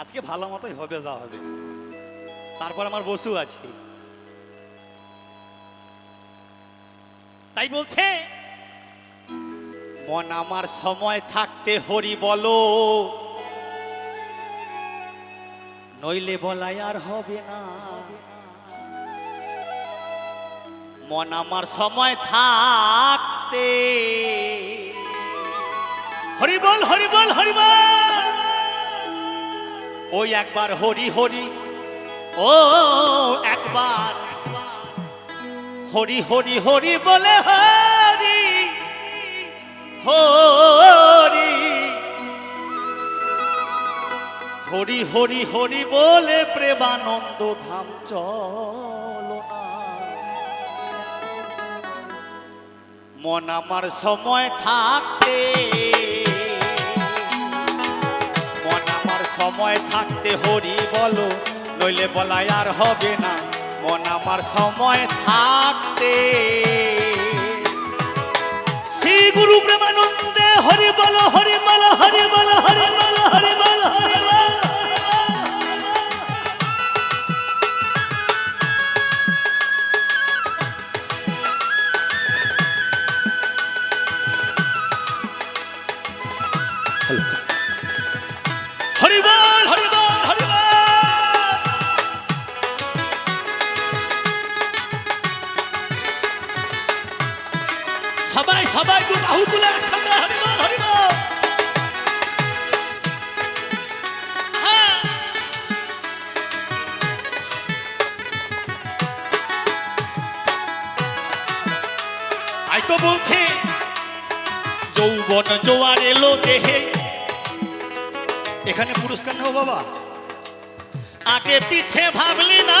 আজকে ভালো মতোই হবে, যা হবে। তারপর আমার বসু আছে। তাই বলছে, মন আমার সময় থাকতে হরি বলো। নইলে বলাই আর হবে না। মন আমার সময় থাকতে হরি বল হরি বল হরি বল! ওই একবার হরি হরি, ও একবার, হরি হরি হরি বলে হরি হরি হরি হরি হরি বলে প্রেমানন্দ ধাম চলো মন আমার সময় থাকতে সময় থাকতে হরি বলো, নইলে বলাই আর হবে না। মন আমার সময় থাকতে। শ্রী গুরু প্রেমানন্দে সবাই সবাই দু বাহু তুলে একসাথে হরি বল হরি বল হ্যাঁ। আই তো যৌবন জোয়ার এলো দেহে এখানে পুরস্কার নেব বাবা। আগে পিছে ভাবলি না।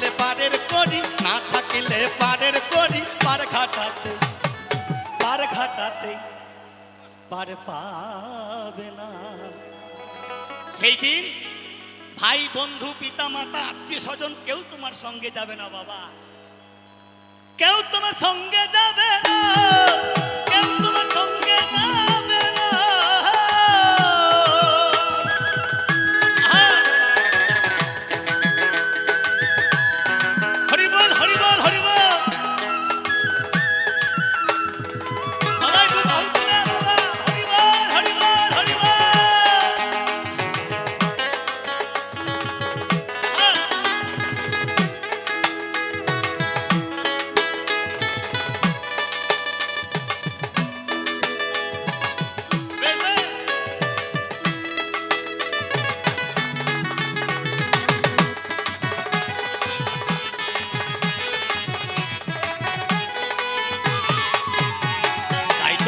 থাকিলে পারের করি, না থাকিলে পারের করি পার ঘাটাতে পার ঘাটাতে পার পাবে না। সেই দিন ভাই, বন্ধু পিতা মাতা আত্মীয় স্বজন কেউ তোমার সঙ্গে যাবে না বাবা। কেউ তোমার সঙ্গে যাবে না।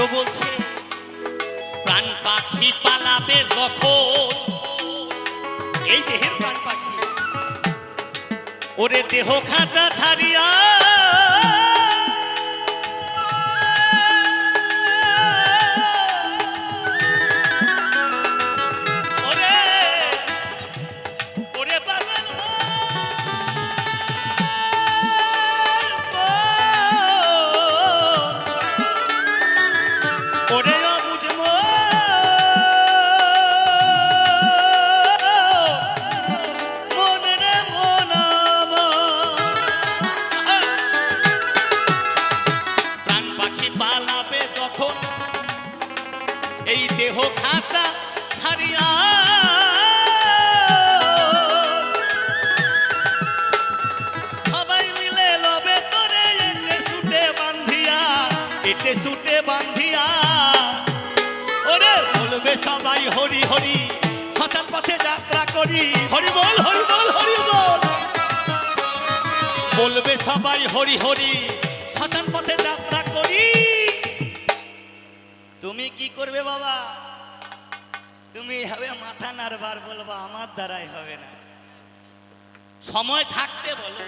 তো বলছে প্রাণ পাখি পালাবে যখন। এই দেহের প্রাণ পাখি। ওরে দেহ খাঁচা ছাড়িয়া এই দেহ খাঁচা ছাড়িয়া। সবাই মিলে লবে করে এটে সুটে বান্ধিয়া, এটে সুটে বান্ধিয়া। ওরে বলবে সবাই হরি হরি, শ্মশান পথে যাত্রা করি। হরি বল হরি বল হরি বল। বলবে সবাই হরি হরি, শ্মশান পথে যাত্রা করি। তুমি কি করবে বাবা? তুমি হবে মাথা নাড়বার বলবা, আমার দ্বারাই হবে না। সময় থাকতে বলো।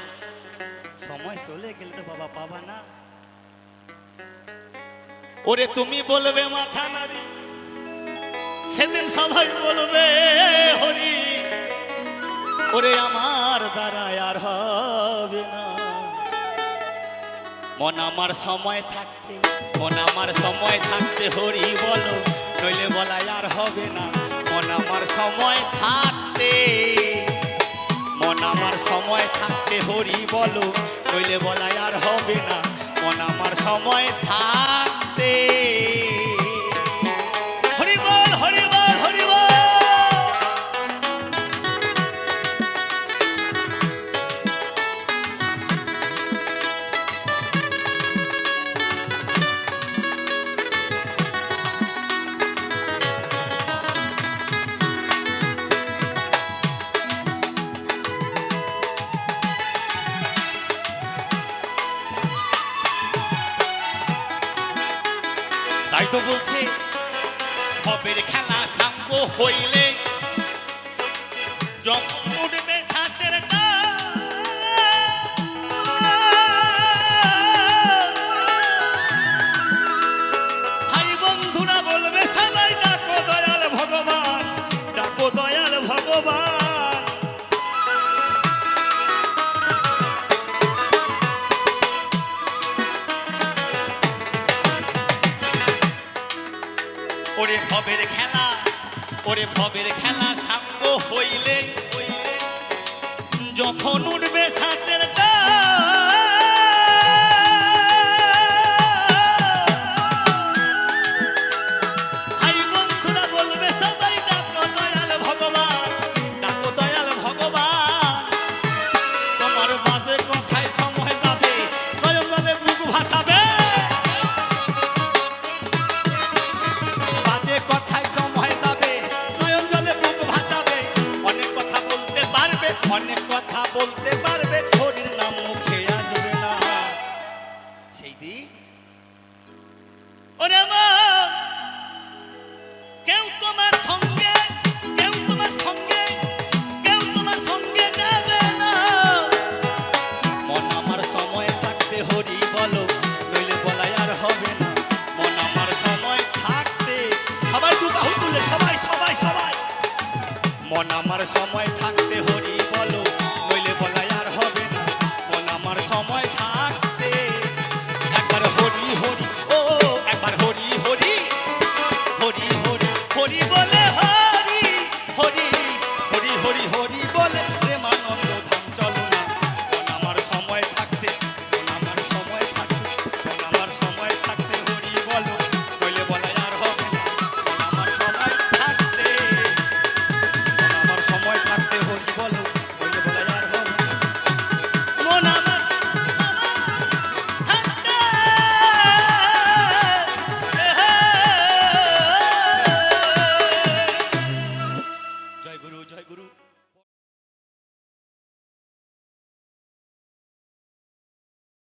সময় চলে গেলে তো বাবা পাবা না। ওরে তুমি বলবে মাথা নাড়ি, সেদিন সবাই বলবে, হরি, ওরে আমার দ্বারা আর হবে না। মন আমার সময় থাকতে, মন আমার সময় থাকতে হরি বলো, নইলে বলা আর হবে না। মন আমার সময় থাকতে, মন আমার সময় থাকতে হরি বলো, নইলে বলা আর হবে না। মন আমার সময় থাকতে হইলে যখন ওরে ভবের খেলা সাঙ্গ হইলে আমার সময় থাকতে হরি বলো, নইলে বলাই আর হবে না। মন আমার সময় থাকতে, একবার হরি হরি, ও, একবার হরি হরি হরি হরি হরি বলে হরি হরি হরি হরি হরি বলে